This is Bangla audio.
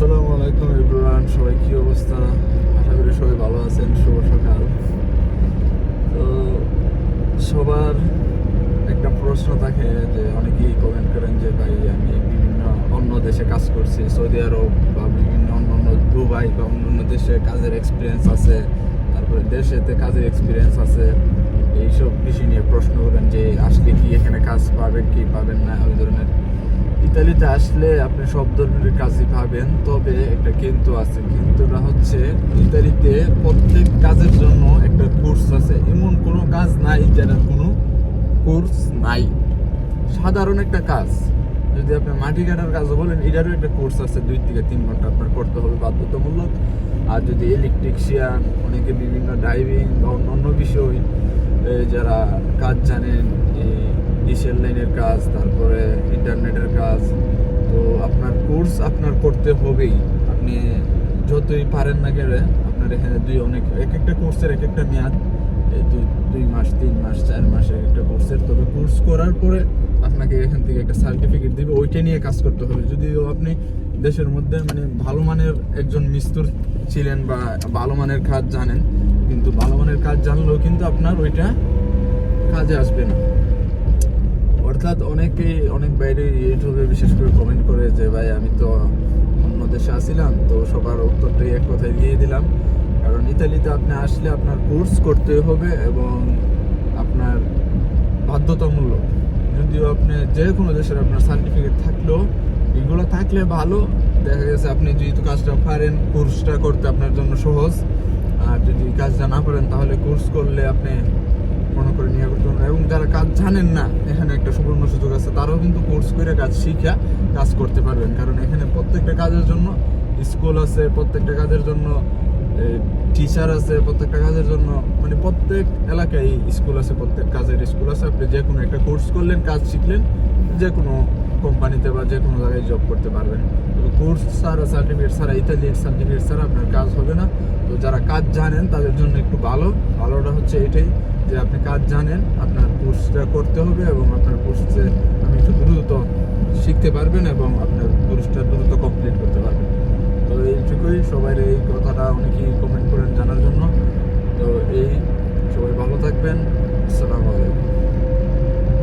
আসসালামু আলাইকুম ইব্রান সবাই কি অবস্থা? আশা করি সবাই ভালো আছেন, শুভ সকাল। তো সবার একটা প্রশ্ন থাকে যে অনেকেই কমেন্ট করেন যে, ভাই, আমি বিভিন্ন অন্য দেশে কাজ করছি, সৌদি আরব বা বিভিন্ন অন্য অন্য দুবাই বা অন্য অন্য দেশে কাজের এক্সপিরিয়েন্স আছে, তারপরে দেশেতে কাজের এক্সপিরিয়েন্স আছে। এইসব বিষয় নিয়ে প্রশ্ন করেন যে আসলে কি এখানে কাজ পাবেন, কি পাবেন না, ওই ধরনের। ইতালিতে আসলে আপনি সব ধরনের কাজই পাবেন, তবে একটা কিন্তু আছে। কিন্তুটা হচ্ছে ইতালিতে প্রত্যেক কাজের জন্য একটা কোর্স আছে। এমন কোনো কাজ নাই যারা কোনো কোর্স নাই। সাধারণ একটা কাজ। যদি আপনি মাটি কাটার কাজও বলেন, এটারও একটা কোর্স আছে। দুই থেকে তিন ঘণ্টা আপনার করতে হবে বাধ্যতামূলক। আর যদি ইলেকট্রিশিয়ান অনেকে বিভিন্ন ড্রাইভিং বা অন্য অন্য বিষয় যারা কাজ জানেন এই ডিসেল লাইনের কাজ, তারপরে ইন্টারনেটের কাজ, তো আপনার কোর্স আপনার করতে হবেই। আপনি যতই পারেন না গেলে আপনার এখানে দুই অনেক, এক একটা কোর্সের এক একটা মেয়াদ এই দুই দুই মাস, তিন মাস, চার মাসের একটা কোর্সের। তবে কোর্স করার পরে আপনাকে এখান থেকে একটা সার্টিফিকেট দিবে, ওইটা নিয়ে কাজ করতে হবে। যদিও আপনি দেশের মধ্যে মানে ভালো মানের একজন মিস্ত্র ছিলেন বা ভালো মানের কাজ জানেন কাজ জানলেও কিন্তু আপনার ওইটা কাজে আসবে না। অর্থাৎ অনেকেই অনেক বাইরে ইউটিউবে বিশেষ করে কমেন্ট করে যে, ভাই, আমি তো অন্য দেশে আসছিলাম তো সবার উত্তরটাই এক কথায় দিয়ে দিলাম। কারণ ইতালিতে আপনি আসলে আপনার কোর্স করতে হবে এবং আপনার বাধ্যতামূলক। যদিও আপনি যে কোনো দেশের আপনার সার্টিফিকেট থাকলেও, এগুলো থাকলে ভালো। দেখা গেছে আপনি যেহেতু কাজটা পারেন কোর্সটা করতে আপনার জন্য সহজ। আর যদি কাজটা না পারেন তাহলে কোর্স করলে আপনি মনে করে নিয়ে করতে পারবেন এবং যারা কাজ জানেন না, এখানে একটা সুবর্ণ সুযোগ আছে, তারাও কিন্তু কোর্স করে কাজ শিখা কাজ করতে পারবেন। কারণ এখানে প্রত্যেকটা কাজের জন্য স্কুল আছে, প্রত্যেকটা কাজের জন্য টিচার আছে, প্রত্যেকটা কাজের জন্য মানে প্রত্যেক এলাকায় স্কুল আছে, প্রত্যেক কাজের স্কুল আছে। আপনি যে কোনো একটা কোর্স করলেন, কাজ শিখলেন, যে কোনো কোম্পানিতে বা যে কোনো জায়গায় জব করতে পারবেন। কোর্স ছাড়া সার্টিফিকেট ছাড়া ইতালির সার্টিফিকেট ছাড়া আপনার কাজ হবে না। তো যারা কাজ জানেন, তাদের জন্য একটু ভালো। ভালোটা হচ্ছে এটাই যে আপনি কাজ জানেন, আপনার কোর্সটা করতে হবে এবং আপনার কোর্সে আপনি একটু দ্রুত শিখতে পারবেন এবং আপনার কোর্সটা দ্রুত কমপ্লিট করতে পারবেন। তো এইটুকুই। সবাই এই কথাটা অনেকেই কমেন্ট করেন জানার জন্য। তো এই, সবাই ভালো থাকবেন।